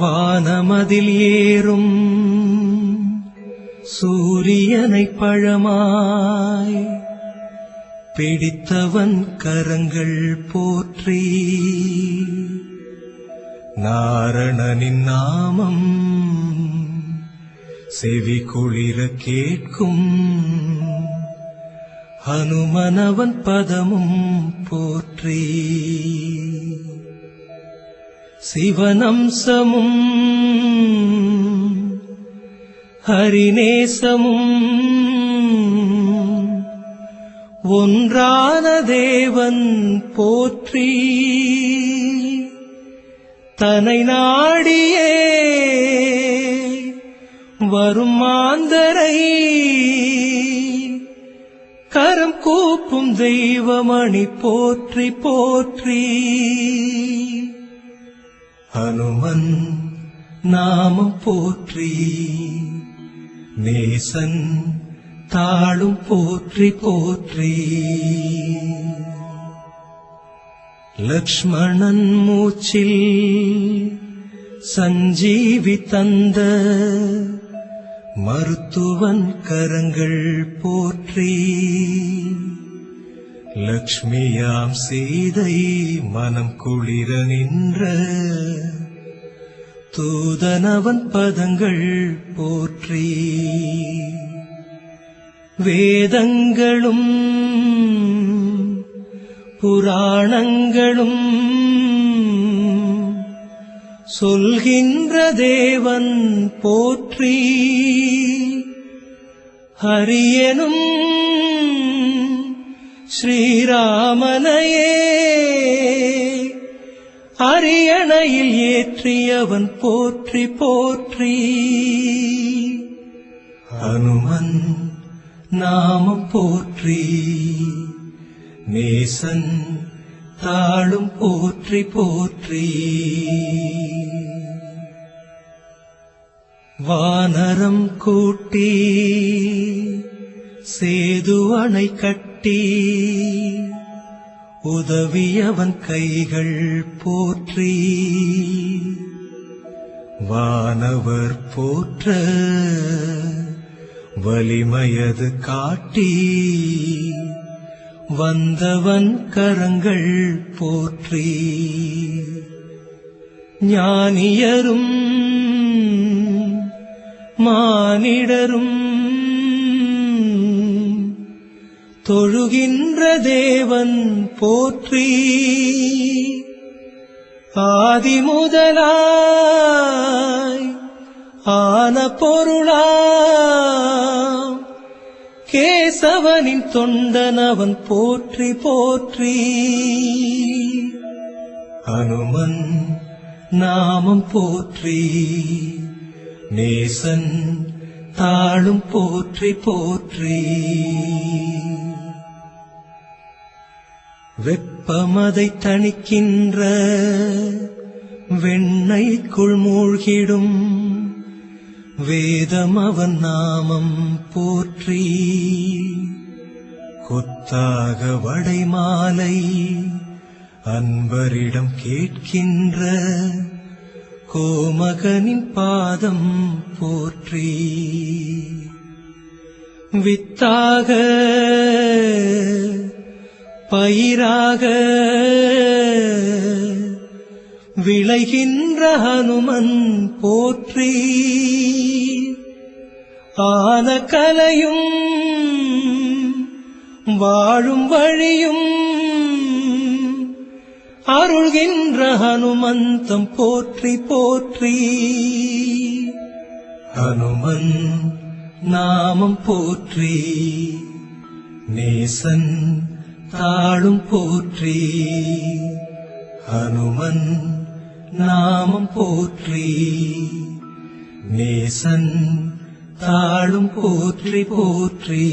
வானமதில் ஏறும் சூரியனை பழமாய் பிடித்தவன் கரங்கள் போற்றி நாரணனின் நாமம் செவி குளிர கேட்கும் ஹனுமனவன் பதமும் போற்றி சிவனம்சமும் ஹரிநேசமும் ஒன்றான தேவன் போற்றி தனை நாடியே வரும் மாந்தரை கரம் கூப்பும் தெய்வமணி போற்றி போற்றி. ஹனுமன் நாமம் போற்றி நேசன் தாளும் போற்றி போற்றி லக்ஷ்மணன் மூச்சில் சஞ்சீவி தந்த மருத்துவன் கரங்கள் போற்றி லக்ஷ்மியாம் சீதை மனம் குளிர நின்ற தூதனவன் பதங்கள் போற்றி வேதங்களும் புராணங்களும் சொல்கின்ற தேவன் போற்றி ஹரியனும் ஸ்ரீராமனையே. அரியணையில் ஏற்றியவன் போற்றி போற்றி. அனுமன் நாம போற்றி. நேசன் தாழும் போற்றி போற்றி. வானரம் கூட்டி சேது அணை கட்டி கட்டி உதவியவன் கைகள் போற்றி வானவர் போற்ற வலிமையது காட்டி வந்தவன் கரங்கள் போற்றி ஞானியரும் மானிடரும் தொழுகின்ற தேவன் போற்றி. ஆதி முதலாய் ஆன பொருளாம். கேசவனின் தொண்டனவன் போற்றி போற்றி. அனுமன் நாமம் போற்றி. நேசன் தாழும் போற்றி போற்றி. வெப்பமதை தணிக்கின்ற வெண்ணைக்குள் மூழ்கிடும் வேதம் அவன் நாமம் போற்றி கொத்தாக வடை மாலை அன்பரிடம் கேட்கின்ற கோமகனின் பாதம் போற்றி வித்தாக பயிராக விளைகின்ற ஹனுமன் போற்றி ஆன கலையும் வாழும் வழியும் அருள்கின்ற ஹனுமந்தம் போற்றி போற்றி. ஹனுமன் நாமம் போற்றி. நேசன் தாளும் போற்றி ஹனுமன் நாமம் போற்றி நேசன் தாளும் போற்றி போற்றி